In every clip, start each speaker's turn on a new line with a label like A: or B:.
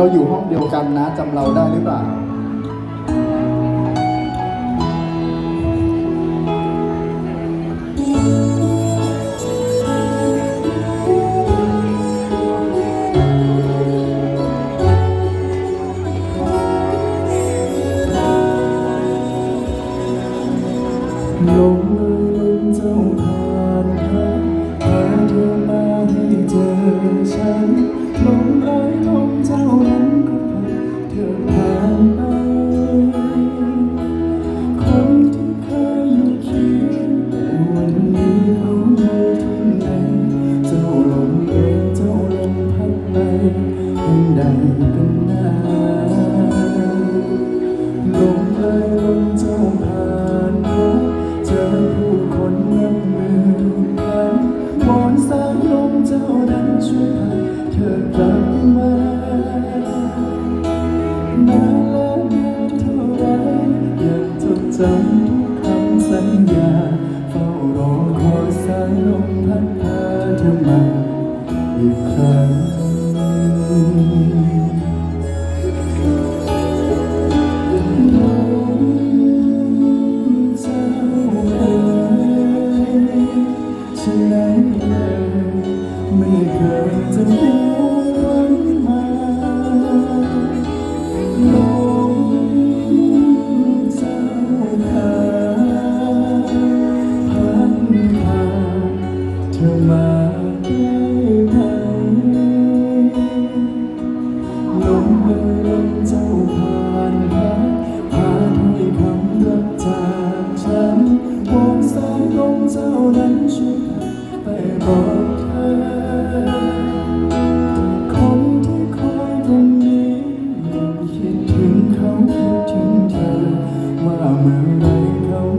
A: เราอยู่ห้องเดียวกันนะจำเราได้หรือเปล่าลงมือลงเจ้าผ่านหางพาเธอมาให้เจอฉันลง กัน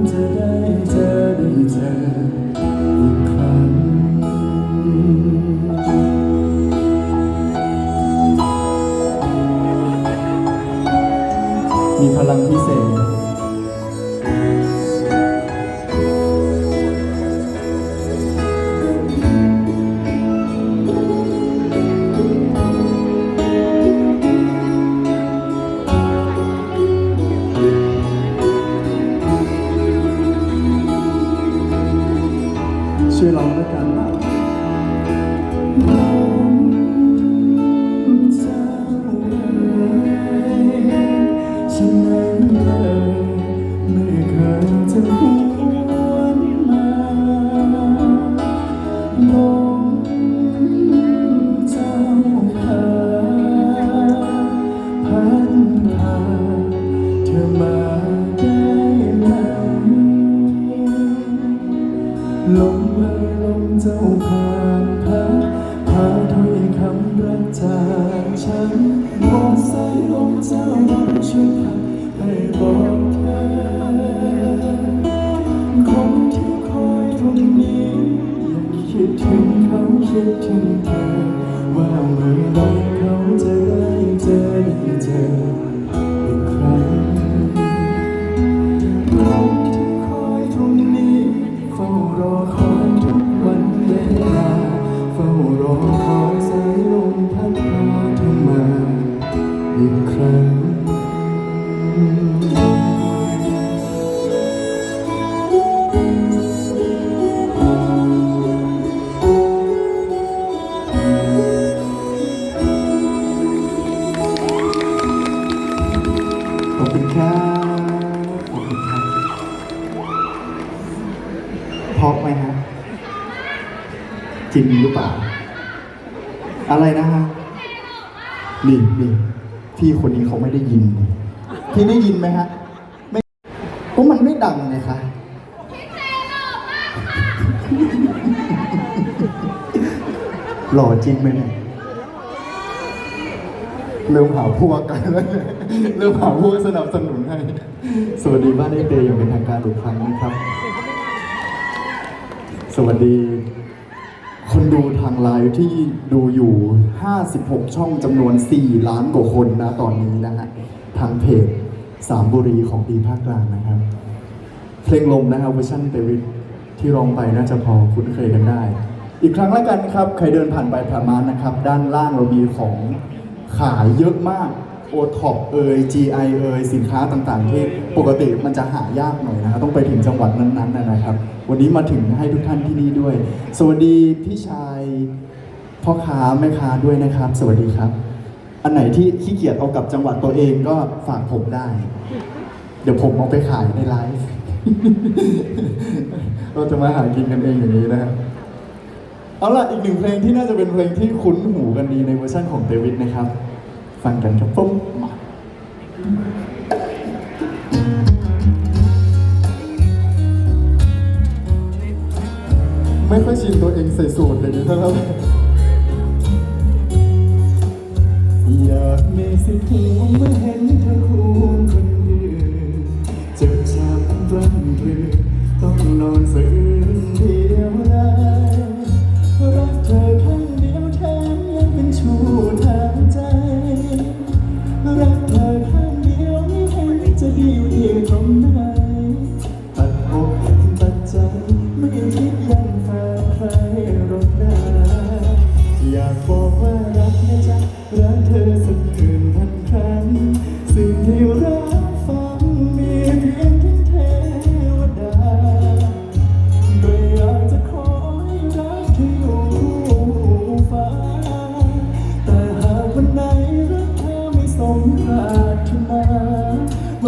A: เช่วยร้องด้วยกันนะ ยลมเจ้าผ่านพาพาถ้อยคำรักจากฉันวอนสายลมเจ้านั้นช่วยพาให้บอกเธอคนที่คอยตรงนี้ยังคิดถึงเขาคิดถึงเธอว่าเมื่อไร ฝ้ อะไรนะฮะนี่นี่พี่คนนี้เขาไม่ได้ยิน พี่ได้ยินไหมฮะ ไม่เพราะมันไม่ดังไงคะหล่อจริงไหมเนี่ยเริ่มหาพวกกันแล้วเนี่ยเริ่มหาพวกสนับสนุนให้ สวัสดีบ้านไอเตยอย่างเป็นทางการอีกครั้งนะครับ สวัสดี คนดูทางไลฟ์ที่ดูอยู่ 56 ช่องจำนวน 4 ล้านกว่าคนนะตอนนี้นะฮะทางเพจสามบุรีของดีภาคกลางนะครับ เพลงลมนะครับเวอร์ชันเตวิทที่ร้องไปน่าจะพอคุ้นเคยกันได้ อีกครั้งแล้วกันครับ ใครเดินผ่านไปผ่านมานะครับ ด้านล่างเรามีของขายเยอะมาก โอท็อปเอย GI เอยสินค้าต่างๆ ที่ปกติมันจะหายากหน่อยนะครับต้องไปถึงจังหวัดนั้นๆนะนะครับ วันนี้มาถึงให้ทุกท่านที่นี่ด้วย สวัสดีพี่ชายพ่อค้าแม่ค้าด้วยนะครับ สวัสดีครับ อันไหนที่ขี้เกียจเอากลับจังหวัดตัวเองก็ฝากผมได้ เดี๋ยวผมเอาไปขายในไลฟ์เราจะมาหากินกันเองอย่างนี้นะครับเอาล่ะอีกหนึ่งเพลงที่น่าจะเป็นเพลงที่คุ้นหูกันดีในเวอร์ชันของเดวิดนะครับ ฟังกันครับปุ๊บไม่ค่อยชินตัวเองใส่สูตรเลยนี้เท่าไหร่อยากมีสิทธิ์หวงเมื่อเห็นเธอคู่คนอื่นเจ็บช้ำรันเรือต้องนอนสะอื้น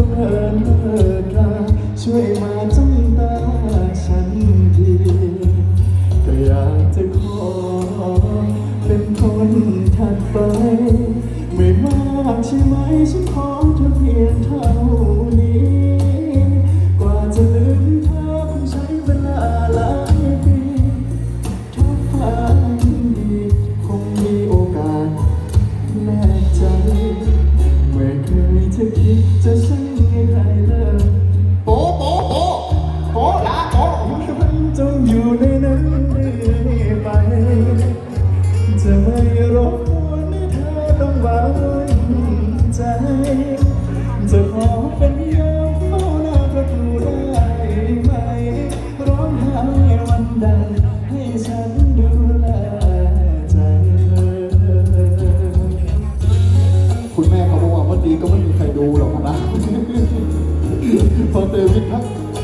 A: บังเอิญเลิกลาช่วยมาจ้องตา ดีก็ไม่มีใครดูหรอกนะ พอเตวิดพักไ